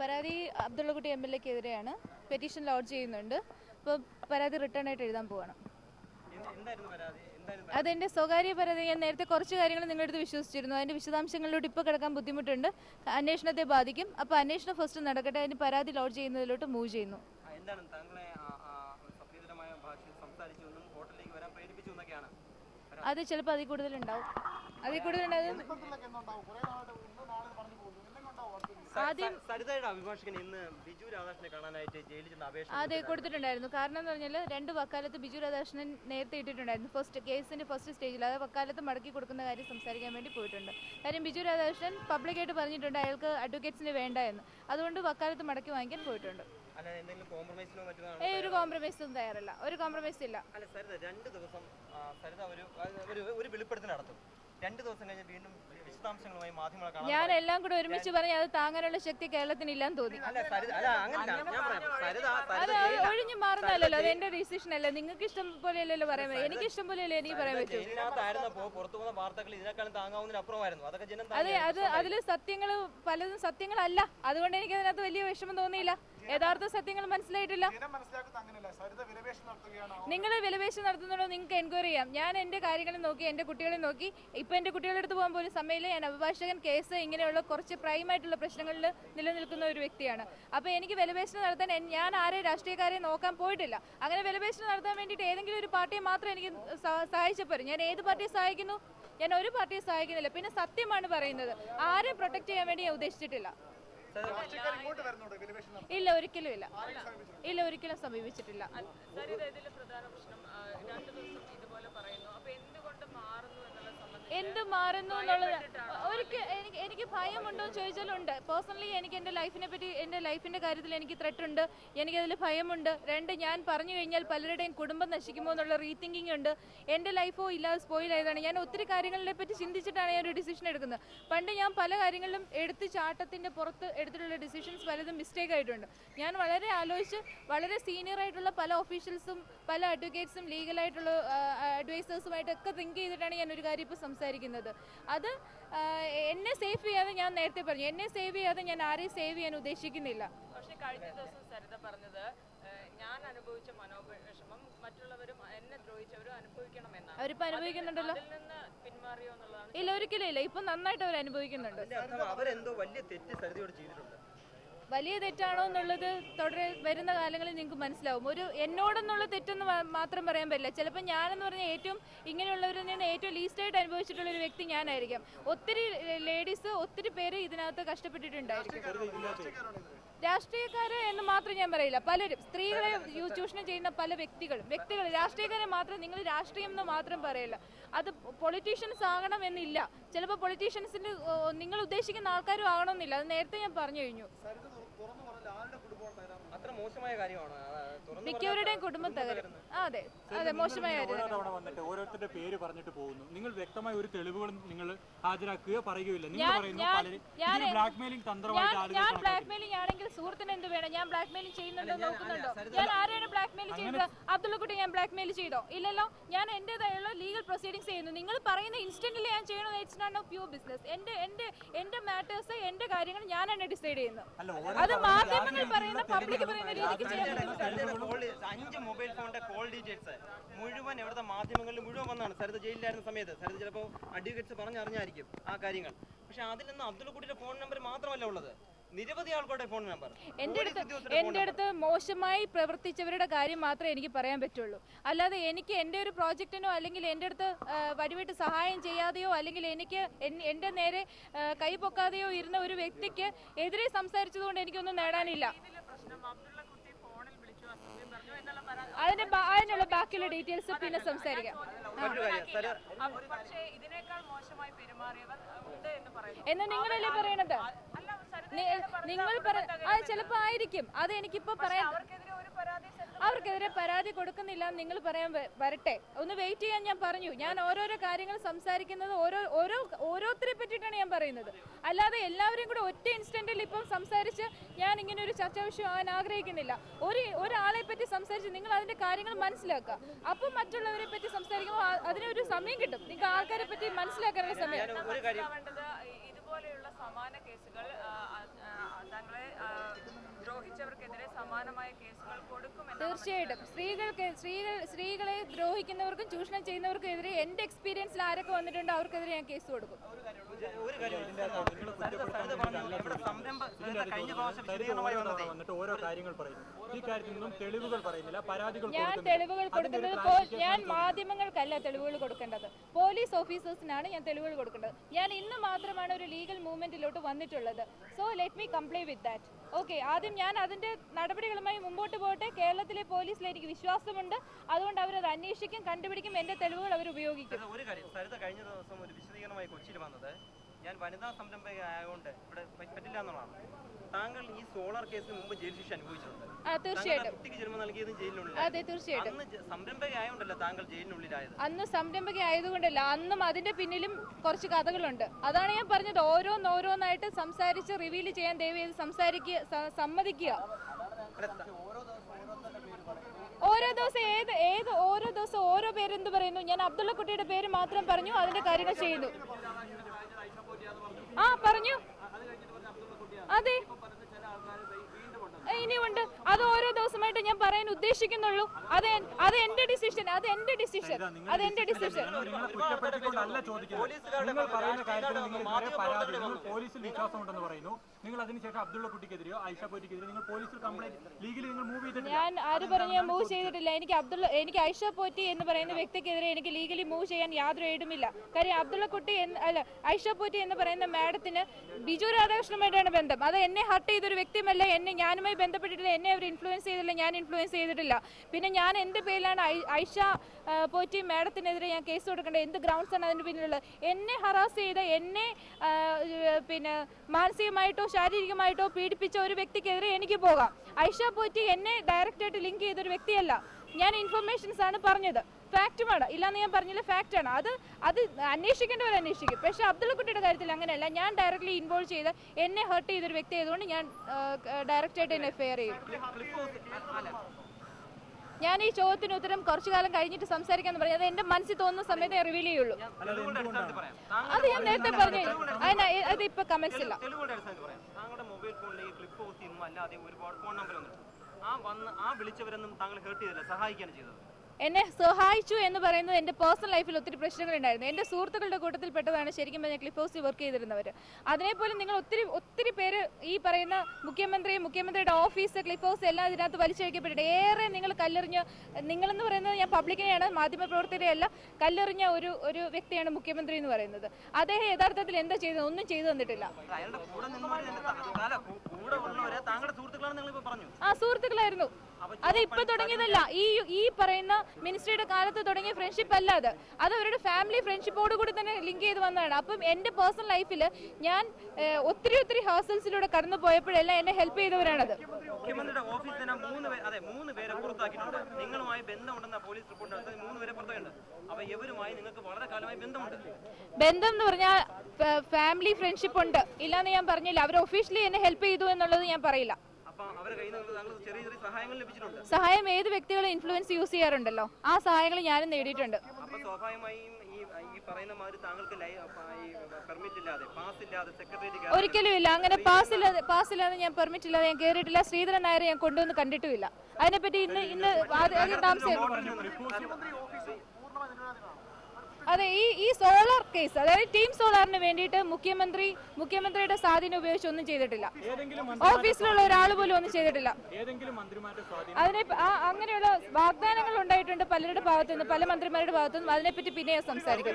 പരാതി Abdullakutty M L എക്കെതിരെയാണ് petition lodge ചെയ്യുന്നുണ്ട്. അപ്പോൾ പരാതി റിട്ടേൺ ആയിട്ട് എഴുതാൻ പോവാണ്. അതെന്റെ അതെന്റെ സ്വകാര്യ പരാതി. ഞാൻ നേരത്തെ കുറച്ച് കാര്യങ്ങൾ നിങ്ങളുടെ അടുത്ത് വിശ്വസിച്ചിരുന്നു. അതിന്റെ വിശദാംശങ്ങളിലോട്ട് ഇപ്പോൾ കിടക്കാൻ ബുദ്ധിമുട്ടുണ്ട്. അന്വേഷണത്തെ ബാധിക്കും. അപ്പോൾ അന്വേഷണം ഫസ്റ്റ് നടക്കട്ടെ. അതിന് പരാതി ലോഡ്ജ് ചെയ്യുന്നതിലോട്ട് മൂവ് ചെയ്യുന്നു. അത് ചിലപ്പോൾ അതിൽ കൂടുതലുണ്ടാവും. അതിൽ കൂടുതലുണ്ടാകും ആദ്യം സ- സരിതയുടെ അഭിഭാഷകൻ ഇന്ന് ബിജു രാധാകൃഷ്ണനെ കാണാനായിട്ട് ജയിലിൽ ചെന്ന് അപേക്ഷ അതെ കൊടുത്തിട്ടുണ്ടായിരുന്നു. കാരണം എന്ന് പറഞ്ഞാൽ രണ്ട് വക്കാലത്ത് ബിജു രാധാകൃഷ്ണൻ നേരത്തെ ഇട്ടിട്ടുണ്ടായിരുന്നു. ഫസ്റ്റ് കേസിന്റെ ഫസ്റ്റ് സ്റ്റേജിൽ അത് വക്കാലത്ത് മടക്കി കൊടുക്കുന്ന കാര്യം സംസാരിക്കാൻ വേണ്ടി പോയിട്ടുണ്ട്. കാര്യം ബിജു രാധാകൃഷ്ണൻ പബ്ലിക്കായിട്ട് പറഞ്ഞിട്ടുണ്ട് അയാൾക്ക് അഡ്വക്കേറ്റ്സിന് വേണ്ട എന്ന്. അതുകൊണ്ട് വക്കാലത്ത് മടക്കി വാങ്ങിക്കാൻ പോയിട്ടുണ്ട്. ഏ ഒരു കോംപ്രമൈസും തയ്യാറല്ല. ഒരു കോംപ്രമൈസ് ഇല്ല. രണ്ട് ദിവസം ഒരു ഒരു ഒരു വെളിപ്പെടുത്തൽ നടത്തും. രണ്ട് ദിവസം കഴിഞ്ഞ് വീണ്ടും വിശദാംശങ്ങളുമായി മാധ്യമങ്ങളെ കാണാൻ ഞാൻ എല്ലാം കൂടെ ഒരുമിച്ച് പറഞ്ഞ് അത് താങ്ങാനുള്ള ശക്തി കേരളത്തിന് ഇല്ലാന്ന് തോന്നി ഒഴിഞ്ഞു മാറുന്നല്ലോ അത് എന്റെ ഡിസിഷൻ അല്ല നിങ്ങൾക്ക് ഇഷ്ടം പോലെയല്ലല്ലോ പറയാൻ പറ്റും എനിക്ക് ഇഷ്ടം പോലെയല്ലേ എനിക്ക് പറയാൻ പറ്റും. അതെ അത് അതിൽ സത്യങ്ങൾ പലതും സത്യങ്ങളല്ല. അതുകൊണ്ട് എനിക്ക് അതിനകത്ത് വലിയ വിഷമം തോന്നിയില്ല. യഥാർത്ഥ സത്യങ്ങൾ മനസ്സിലായിട്ടില്ല. നിങ്ങൾ വിലപേശം നടത്തുന്നുണ്ടോ നിങ്ങൾക്ക് എൻക്വയറി ചെയ്യാം. ഞാൻ എന്റെ കാര്യങ്ങൾ നോക്കി എന്റെ കുട്ടികളെ നോക്കി. ഇപ്പൊ എന്റെ കുട്ടികളുടെ അടുത്ത് പോകാൻ പോലും സമയത്ത് ഞാൻ അഭിഭാഷകൻ കേസ് ഇങ്ങനെയുള്ള കുറച്ച് പ്രൈമായിട്ടുള്ള പ്രശ്നങ്ങളിൽ നിലനിൽക്കുന്ന ഒരു വ്യക്തിയാണ്. അപ്പൊ എനിക്ക് വിലപേശനം നടത്താൻ ഞാൻ ആരെ രാഷ്ട്രീയക്കാരെ നോക്കാൻ പോയിട്ടില്ല. അങ്ങനെ വിലപേശനം നടത്താൻ വേണ്ടിയിട്ട് ഏതെങ്കിലും ഒരു പാർട്ടിയെ മാത്രം എനിക്ക് സഹ- സഹായിച്ചാൽ പോരും? ഞാൻ ഏത് പാർട്ടിയെ സഹായിക്കുന്നു? ഞാൻ ഒരു പാർട്ടിയെ സഹായിക്കുന്നില്ല. പിന്നെ സത്യമാണ് പറയുന്നത്. ആരെ പ്രൊട്ടക്ട് ചെയ്യാൻ വേണ്ടി ഞാൻ ഉദ്ദേശിച്ചിട്ടില്ല. ഇല്ല ഒരിക്കലും ഇല്ല. ഇല്ല ഒരിക്കലും സമീപിച്ചിട്ടില്ല. സരിത ഇതിലെ പ്രധാന പ്രശ്നം ആ, രണ്ട് ദിവസം ഇതുപോലെ പറയുന്നു. അപ്പൊ എന്തുകൊണ്ട് മാറുന്നു എന്ത് മാറുന്നു എന്നുള്ളത് ഒരിക്കൽ എനിക്ക് എനിക്ക് ഭയമുണ്ടോ എന്ന് ചോദിച്ചാലുണ്ട്. പേഴ്സണലി എനിക്ക് എന്റെ ലൈഫിനെ പറ്റി എന്റെ ലൈഫിന്റെ കാര്യത്തിൽ എനിക്ക് ത്രെട്ട് ഉണ്ട്. എനിക്കതിൽ ഭയമുണ്ട്. രണ്ട് ഞാൻ പറഞ്ഞു കഴിഞ്ഞാൽ പലരുടെയും കുടുംബം നശിക്കുമോ എന്നുള്ള റീതിങ്കിങ് ഉണ്ട്. എന്റെ ലൈഫോ ഇല്ലാതെ സ്പോയിലായതാണ് ഞാൻ ഒത്തിരി കാര്യങ്ങളെ പറ്റി ചിന്തിച്ചിട്ടാണ് ഞാൻ ഒരു ഡിസിഷൻ എടുക്കുന്നത്. പണ്ട് ഞാൻ പല കാര്യങ്ങളിലും എടുത്ത് ചാട്ടത്തിന്റെ പുറത്ത് എടുത്തിട്ടുള്ള ഡിസിഷൻസ് പലതും മിസ്റ്റേക്ക് ആയിട്ടുണ്ട്. ഞാൻ വളരെ ആലോചിച്ച് വളരെ സീനിയർ ആയിട്ടുള്ള പല ഓഫീഷ്യൽസും പല അഡ്വക്കേറ്റ്സും ലീഗലായിട്ടുള്ള അഡ്വൈസേഴ്സുമായിട്ടൊക്കെ തിങ്ക് ചെയ്തിട്ടാണ് ഞാൻ ഒരു കാര്യം ഇപ്പോൾ സംസാരിക്കുന്നത് അത് എന്നെ സേവ് ചെയ്യാതെ ഞാൻ നേരത്തെ പറഞ്ഞു. എന്നെ സേവ് ചെയ്യാതെ ഞാൻ ആരെയും സേവ് ചെയ്യാൻ ഉദ്ദേശിക്കുന്നില്ല. പക്ഷേ കഴിഞ്ഞ ദിവസം സരിത പറഞ്ഞത് ഞാൻ അനുഭവിച്ച മനോവിഷമം മറ്റുള്ളവരും എന്നെ ദ്രോഹിച്ചവരും അനുഭവിക്കണമെന്നാണ്. അവരിപ്പോ അനുഭവിക്കുന്നുണ്ടല്ലോ? പിന്മാറിയോ എന്നുള്ളതാണ് ഇല്ല ഒരിക്കലും ഇല്ല. ഇപ്പൊ നന്നായിട്ട് അവർ അനുഭവിക്കുന്നുണ്ട്. അവരെന്തോ വലിയ തെറ്റ് സരിതയോട് ചെയ്തിട്ടുണ്ട്. വലിയ തെറ്റാണോ എന്നുള്ളത് തുടരെ വരുന്ന കാലങ്ങളിൽ നിങ്ങൾക്ക് മനസ്സിലാവും. ഒരു എന്നോടെന്നുള്ള തെറ്റെന്ന് മാത്രം പറയാൻ പറ്റില്ല. ചിലപ്പോൾ ഞാനെന്ന് പറഞ്ഞാൽ ഏറ്റവും ഇങ്ങനെയുള്ളവരിൽ നിന്ന് ഏറ്റവും ലീസ്റ്റായിട്ട് അനുഭവിച്ചിട്ടുള്ള ഒരു വ്യക്തി ഞാനായിരിക്കാം. ഒത്തിരി ലേഡീസ് ഒത്തിരി പേര് ഇതിനകത്ത് കഷ്ടപ്പെട്ടിട്ടുണ്ടായിരിക്കും. രാഷ്ട്രീയക്കാര് എന്ന് മാത്രം ഞാൻ പറയില്ല. പലരും സ്ത്രീകളെ ചൂഷണം ചെയ്യുന്ന പല വ്യക്തികളും വ്യക്തികൾ രാഷ്ട്രീയക്കാരെ മാത്രം നിങ്ങൾ രാഷ്ട്രീയം എന്ന് മാത്രം പറയില്ല. അത് പൊളിറ്റീഷ്യൻസ് ആകണം എന്നില്ല. ചിലപ്പോൾ പൊളിറ്റീഷ്യൻസിന് നിങ്ങൾ ഉദ്ദേശിക്കുന്ന ആൾക്കാരും ആകണമെന്നില്ല അത് നേരത്തെ ഞാൻ പറഞ്ഞു കഴിഞ്ഞു. മോശമായ കാര്യമാണ്? മിക്കവരുടെയും കുടുംബം തകരും അതെ. അതെ മോശമായ കാര്യം വന്നിട്ട് ഓരോരുത്തരുടെ പേര് പറഞ്ഞിട്ട് പോകുന്നു. നിങ്ങൾ വ്യക്തമായ ഒരു തെളിവുകളും നിങ്ങൾ ഹാജരാക്കുകയോ പറയുകയില്ല. നിങ്ങൾ ഞാൻ- പറയുന്നു ഞാൻ- ഞാൻ- ബ്ലാക്ക്മെയിലിംഗ് തന്ത്രമായിട്ട് ഞാൻ ആളുകൾ ഞാൻ കണക്കാക്കുന്നു. ബ്ലാക്ക് മെയിലിംഗ് ആണെങ്കിൽ സുഹൃത്തിന് എന്ത് വേണം? ഞാൻ ബ്ലാക്ക് മെയിൽ ചെയ്യുന്നുണ്ടോ നോക്കുന്നുണ്ടോ? ഞാൻ ആരെയാണ് ബ്ലാക്ക് മെയിൽ ചെയ്തത്? അബ്ദുള്ളക്കുട്ടി ഞാൻ ബ്ലാക്ക് മെയിൽ ചെയ്തോ? ഇല്ലല്ലോ. ഞാൻ എന്റേതായുള്ള ലീഗൽ പ്രൊസീഡിങ്സ് ചെയ്യുന്നു. നിങ്ങൾ പറയുന്ന ഇൻസ്റ്റന്റിൽ ഞാൻ ചെയ്യണോ it's not of your business എന്റെ എന്റെ എന്റെ മാറ്റേഴ്സ് എന്റെ കാര്യങ്ങൾ ഞാനാണ് ഡിസൈഡ് ചെയ്യുന്നത് അത് മാധ്യമങ്ങൾ പറയുന്ന പബ്ലിക് പറയുന്ന രീതിക്ക് അഞ്ച് മൊബൈൽ ഫോണിന്റെ കോൾ ഡീറ്റെയിൽസ് മുഴുവൻ എവിടുത്തെ മാധ്യമങ്ങളിൽ മുഴുവൻ വന്നാണ്. സരിത ജയിലിലായിരുന്ന സമയത്ത്. സരിത ചിലപ്പോൾ അഡ്വക്കേറ്റ്സ് പറഞ്ഞറിഞ്ഞായിരിക്കും ആ കാര്യങ്ങൾ. പക്ഷെ അതിൽ നിന്ന് അബ്ദുൾ കുട്ടിയുടെ ഫോൺ നമ്പർ മാത്രമല്ല ഉള്ളത്. നിരവധി ആൾക്കാരുടെ ഫോൺ നമ്പർ എന്റെ അടുത്ത് എന്റെ അടുത്ത് മോശമായി പ്രവർത്തിച്ചവരുടെ കാര്യം മാത്രമേ എനിക്ക് പറയാൻ പറ്റുള്ളൂ. അല്ലാതെ എനിക്ക് എന്റെ ഒരു പ്രോജക്റ്റിനോ അല്ലെങ്കിൽ എന്റെ അടുത്ത് വഴിവിട്ട് സഹായം ചെയ്യാതെയോ അല്ലെങ്കിൽ എനിക്ക് എന്റെ എന്റെ നേരെ കൈപൊക്കാതെയോ കൈ പൊക്കാതെയോ ഇരുന്ന ഒരു വ്യക്തിക്ക് എതിരെ സംസാരിച്ചതുകൊണ്ട് എനിക്കൊന്നും നേടാനില്ല. അതിന്റെ അതിനുള്ള ബാക്കിയുള്ള ഡീറ്റെയിൽസ് പിന്നെ സംസാരിക്കാം. എന്ന് പറയുന്നു. എന്ന് നിങ്ങളല്ലേ പറയണത്? അല്ല നിങ്ങൾ അത് ചിലപ്പോ ആയിരിക്കും. അത് എനിക്കിപ്പോ പറയാൻ അവർക്കെതിരെ ഒരു പരാതി സരിത അവർക്കെതിരെ പരാതി കൊടുക്കുന്നില്ല എന്ന് നിങ്ങൾ പറയാൻ വരട്ടെ. ഒന്ന് വെയിറ്റ് ചെയ്യാൻ ഞാൻ പറഞ്ഞു. ഞാൻ ഓരോരോ കാര്യങ്ങൾ സംസാരിക്കുന്നത് ഓരോ ഓരോ ഓരോരുത്തരെ പറ്റിയിട്ടാണ് ഞാൻ പറയുന്നത്. അല്ലാതെ എല്ലാവരെയും കൂടെ ഒറ്റ ഇൻസ്റ്റന്റിൽ ഇപ്പം സംസാരിച്ച് ഞാൻ ഇങ്ങനെ ഒരു ചർച്ചാ വിഷയം ആകാൻ ആഗ്രഹിക്കുന്നില്ല. ഒരു ആളെ പറ്റി സംസാരിച്ച് നിങ്ങൾ അതിന്റെ കാര്യങ്ങൾ മനസ്സിലാക്കുക. അപ്പൊ മറ്റുള്ളവരെ പറ്റി സംസാരിക്കുമ്പോൾ അതിനൊരു സമയം കിട്ടും. നിങ്ങൾക്ക് ആൾക്കാരെ പറ്റി മനസ്സിലാക്കാനുള്ള സമയം. ഇതുപോലെയുള്ള സമാന കേസുകൾ ദ്രോഹിച്ചവർക്കെതിരെ സമാനമായ കേസുകൾ തീർച്ചയായിട്ടും. സ്ത്രീകൾക്ക് സ്ത്രീകൾ സ്ത്രീകളെ ദ്രോഹിക്കുന്നവർക്കും ചൂഷണം ചെയ്യുന്നവർക്കും എതിരെ എന്റെ എക്സ്പീരിയൻസ് എക്സ്പീരിയൻസിൽ ആരൊക്കെ വന്നിട്ടുണ്ട് അവർക്കെതിരെ ഞാൻ കേസ് കൊടുക്കും. ഞാൻ തെളിവുകൾ കൊടുക്കുന്നത് ഞാൻ മാധ്യമങ്ങൾക്കല്ല തെളിവുകൾ കൊടുക്കേണ്ടത്. പോലീസ് ഓഫീസേഴ്സിനാണ് ഞാൻ തെളിവുകൾ കൊടുക്കേണ്ടത്. ഞാൻ ഇന്ന് മാത്രമാണ് ഒരു ലീഗൽ മൂവ്മെന്റിലോട്ട് വന്നിട്ടുള്ളത്. So let me comply with that okay ആദ്യം ഞാൻ അതിന്റെ നടപടികളുമായി മുമ്പോട്ട് പോകട്ടെ. കേരളത്തിലെ പോലീസിൽ എനിക്ക് വിശ്വാസമുണ്ട്. അതുകൊണ്ട് അവരത് അന്വേഷിക്കും കണ്ടുപിടിക്കും. എന്റെ തെളിവുകൾ അവർ ഉപയോഗിക്കും. സരിത, കഴിഞ്ഞ ദിവസം ഒരു വിശദീകരണമായി കൊച്ചിയിൽ വന്നത് ഞാൻ വനിതാ സംരംഭക ആയതുകൊണ്ട് ഇവിടെ പറ്റില്ല എന്നുള്ളതാണ്. താങ്കൾ ഈ സോളാർ കേസിന് മുമ്പ് ജയിൽ ശിക്ഷ അനുഭവിച്ചിട്ടുണ്ട്. തീർച്ചയായിട്ടും. കുട്ടിക്ക് ജന്മം നൽകിയതും ജയിലിനുള്ളിൽ അതെ തീർച്ചയായിട്ടും. അന്ന് സംരംഭക ആയതുകൊണ്ടല്ല താങ്കൾ ജയിലിനുള്ളിലായത്? അന്ന് സംരംഭക ആയതുകൊണ്ടല്ല അന്നും അതിന്റെ പിന്നിലും കുറച്ച് കഥകളുണ്ട്. അതാണ് ഞാൻ പറഞ്ഞത് ഓരോന്നോരോന്നായിട്ട് സംസാരിച്ച് റിവീൽ ചെയ്യാൻ ദയവ് ചെയ്ത് സംസാരിക്കുക സമ്മതിക്കുക. ഓരോ ദിവസം ഏത് ഏത് ഓരോ ദിവസം ഓരോ പേരെന്ത് പറയുന്നു? ഞാൻ അബ്ദുള്ള കുട്ടിയുടെ പേര് മാത്രം പറഞ്ഞു അതിന്റെ കാര്യങ്ങൾ ചെയ്തു. ആ പറഞ്ഞു. അതെ. ഇനിയുണ്ട്. അത് ഓരോ ദിവസമായിട്ട് ഞാൻ പറയാൻ ഉദ്ദേശിക്കുന്നുള്ളൂ. അത് അത് എന്റെ ഡിസിഷൻ അത് എന്റെ ഡിസിഷൻ അത് എന്റെ ഡിസിഷൻ പോലീസിൽ വിശ്വാസമുണ്ടെന്ന് പറയുന്നു. നിങ്ങൾ അതിനുശേഷം അബ്ദുള്ള കുട്ടിക്കെതിരെയോ ഐഷ പോറ്റിക്കെതിരെയോ നിങ്ങൾ പോലീസിൽ കംപ്ലൈന്റ് ലീഗലി നിങ്ങൾ മൂവ് ചെയ്തിട്ടില്ല. ഞാൻ ആര് പറഞ്ഞു ഞാൻ മൂവ് ചെയ്തിട്ടില്ല. എനിക്ക് അബ്ദുള്ള എനിക്ക് ഐഷ പോറ്റി എന്ന് പറയുന്ന വ്യക്തിക്കെതിരെ എനിക്ക് ലീഗലി മൂവ് ചെയ്യാൻ യാതൊരു ഏടുമില്ല കാര്യം അബ്ദുള്ള കുട്ടി എന്ന് അല്ല ഐഷ പോറ്റി എന്ന് പറയുന്ന മാഡത്തിന് ബിജു രാധാകൃഷ്ണനുമായിട്ടാണ് ബന്ധം. അത് എന്നെ ഹർട്ട് ചെയ്തൊരു വ്യക്തിയുമല്ല എന്നെ ഞാനുമായി ബന്ധപ്പെട്ടിട്ടില്ല. എന്നെ അവർ ഇൻഫ്ലുവൻസ് ചെയ്തില്ല. ഞാൻ ഇൻഫ്ലുവൻസ് ചെയ്തിട്ടില്ല. പിന്നെ ഞാൻ എന്റെ പേരിലാണ് ഐഷ പോറ്റി മാഡത്തിനെതിരെ ഞാൻ കേസ് കൊടുക്കേണ്ടത്. എന്ത് ഗ്രൗണ്ട്സ് ആണ് അതിന് പിന്നിലുള്ളത്? എന്നെ ഹറാസ് ചെയ്ത എന്നെ പിന്നെ മാനസികമായിട്ടോ ശാരീരികമായിട്ടോ പീഡിപ്പിച്ച ഒരു വ്യക്തിക്കെതിരെ എനിക്ക് പോകാം. ഐഷ പോറ്റി എന്നെ ഡയറക്റ്റായിട്ട് ലിങ്ക് ചെയ്തൊരു വ്യക്തിയല്ല. ഞാൻ ഇൻഫർമേഷൻസ് ആണ് പറഞ്ഞത്. ഫാക്റ്റുമാണ് ഇല്ലാന്ന് ഞാൻ പറഞ്ഞില്ല ഫാക്റ്റ് ആണ് അത് അത് അന്വേഷിക്കേണ്ടവർ അന്വേഷിക്കും. പക്ഷേ അബ്ദുള്ളക്കുട്ടിയുടെ കാര്യത്തിൽ അങ്ങനെയല്ല. ഞാൻ ഡയറക്റ്റ്ലി ഇൻവോൾവ് ചെയ്ത് എന്നെ ഹർട്ട് ചെയ്തൊരു വ്യക്തി ആയതുകൊണ്ട് ഞാൻ ഡയറക്റ്റ് ആയിട്ട് എന്നെ ഫെയർ ചെയ്യും. ഞാൻ ഈ ചോദ്യത്തിന് ഉത്തരം കുറച്ചു കാലം കഴിഞ്ഞിട്ട് സംസാരിക്കാന്ന് പറഞ്ഞത് അത് എന്റെ മനസ്സിൽ തോന്നുന്ന സമയത്ത് റിവീൽ ചെയ്യുള്ളൂ. പറയാം അത് ഞാൻ നേരത്തെ പറഞ്ഞു അതിന് അത് ഇപ്പൊ കമന്റ്സ് ഇല്ല. പറയാം. ആ വന്ന് ആ വിളിച്ചവരൊന്നും താങ്കൾ ഹേർട്ട് ചെയ്തില്ല. സഹായിക്കുകയാണ് ചെയ്തത്. എന്നെ സഹായിച്ചു എന്ന് പറയുന്നത് എന്റെ പേഴ്സണൽ ലൈഫിൽ ഒത്തിരി പ്രശ്നങ്ങൾ ഉണ്ടായിരുന്നു. എന്റെ സുഹൃത്തുക്കളുടെ കൂട്ടത്തിൽ പെട്ടതാണ് ശരിക്കും പറഞ്ഞാൽ ക്ലിഫ് ഹൗസിൽ വർക്ക് ചെയ്തിരുന്നവർ അതിനെപ്പോലും നിങ്ങൾ ഒത്തിരി ഒത്തിരി പേര് ഈ പറയുന്ന മുഖ്യമന്ത്രി മുഖ്യമന്ത്രിയുടെ ഓഫീസ് ക്ലിഫ് ഹൗസ് എല്ലാം ഇതിനകത്ത് വലിച്ചഴിക്കപ്പെട്ടിട്ട് ഏറെ നിങ്ങൾ കല്ലെറിഞ്ഞ് നിങ്ങളെന്ന് പറയുന്നത് ഞാൻ പബ്ലിക്കിനെയാണ് മാധ്യമപ്രവർത്തകരെയല്ല കല്ലെറിഞ്ഞ ഒരു ഒരു വ്യക്തിയാണ് മുഖ്യമന്ത്രി എന്ന് പറയുന്നത്. അദ്ദേഹം യഥാർത്ഥത്തിൽ എന്താ ചെയ്തത്? ഒന്നും ചെയ്തു തന്നിട്ടില്ല. ആ സുഹൃത്തുക്കളായിരുന്നു. അത് ഇപ്പൊ തുടങ്ങിയതല്ല. ഈ ഈ പറയുന്ന മിനിസ്ട്രിയുടെ കാലത്ത് തുടങ്ങിയ ഫ്രണ്ട്ഷിപ്പ് അല്ല അത് അത് അവരുടെ ഫാമിലി ഫ്രണ്ട്ഷിപ്പോട് കൂടി തന്നെ ലിങ്ക് ചെയ്ത് വന്നതാണ്. അപ്പം എന്റെ പേഴ്സണൽ ലൈഫിൽ ഞാൻ ഒത്തിരി ഒത്തിരി ഹേഴ്സൽസിലൂടെ കടന്നു പോയപ്പോഴെല്ലാം എന്നെ ഹെൽപ്പ് ചെയ്തവരാണത്. മുഖ്യമന്ത്രിയുടെ ഓഫീസിൽ തന്നെ മൂന്ന് അതെ മൂന്ന് പേരെ പുറത്താക്കിയിട്ടുണ്ട്. നിങ്ങളുമായി ബന്ധമുണ്ടെന്ന പോലീസ് റിപ്പോർട്ട് നടത്തി മൂന്ന് പേരെ പുറത്താക്കിയിട്ടുണ്ട്. അപ്പൊ ഇവരുമായി നിങ്ങൾക്ക് വളരെ കാലമായി ബന്ധമുണ്ട്. ബന്ധം എന്ന് പറഞ്ഞാൽ ഫാമിലി ഫ്രണ്ട്ഷിപ്പ് ഉണ്ട്. ഇല്ലാന്ന് ഞാൻ പറഞ്ഞില്ല. അവർ ഒഫീഷ്യലി എന്നെ ഹെൽപ്പ് ചെയ്തു എന്നുള്ളത് ഞാൻ പറയില്ല. സഹായം ഏത് വ്യക്തികളെ ഇൻഫ്ലുവൻസ് യൂസ് ചെയ്യാറുണ്ടല്ലോ? ആ സഹായങ്ങൾ ഞാനും നേടിയിട്ടുണ്ട്. ഒരിക്കലും ഇല്ല. അങ്ങനെ പാസ് ഇല്ലാതെ പാസ് ഇല്ലാതെ ഞാൻ പെർമിറ്റ് ഇല്ലാതെ ഞാൻ കയറിയിട്ടില്ല ശ്രീധരൻ നായരെ ഞാൻ കൊണ്ടുവന്ന് കണ്ടിട്ടുമില്ല അതിനെപ്പറ്റി ഇന്ന് ഇന്ന് താമസം അത് താമസിച്ചു മുഖ്യമന്ത്രി ഓഫീസ് പൂർണമായി നിരോധനമാണ് അതെ ഈ ഈ സോളാർ കേസ് അതായത് ടീം സോളാറിന് വേണ്ടിയിട്ട് മുഖ്യമന്ത്രി മുഖ്യമന്ത്രിയുടെ സ്വാധീനം ഉപയോഗിച്ച് ഒന്നും ചെയ്തിട്ടില്ല. ഓഫീസിലുള്ള ഒരാൾ പോലും ഒന്നും ചെയ്തിട്ടില്ല. അതിനെ അങ്ങനെയുള്ള വാഗ്ദാനങ്ങൾ ഉണ്ടായിട്ടുണ്ട് പലരുടെ ഭാഗത്തുനിന്ന് പല മന്ത്രിമാരുടെ ഭാഗത്തുനിന്നും. അതിനെപ്പറ്റി പിന്നെ സംസാരിക്കും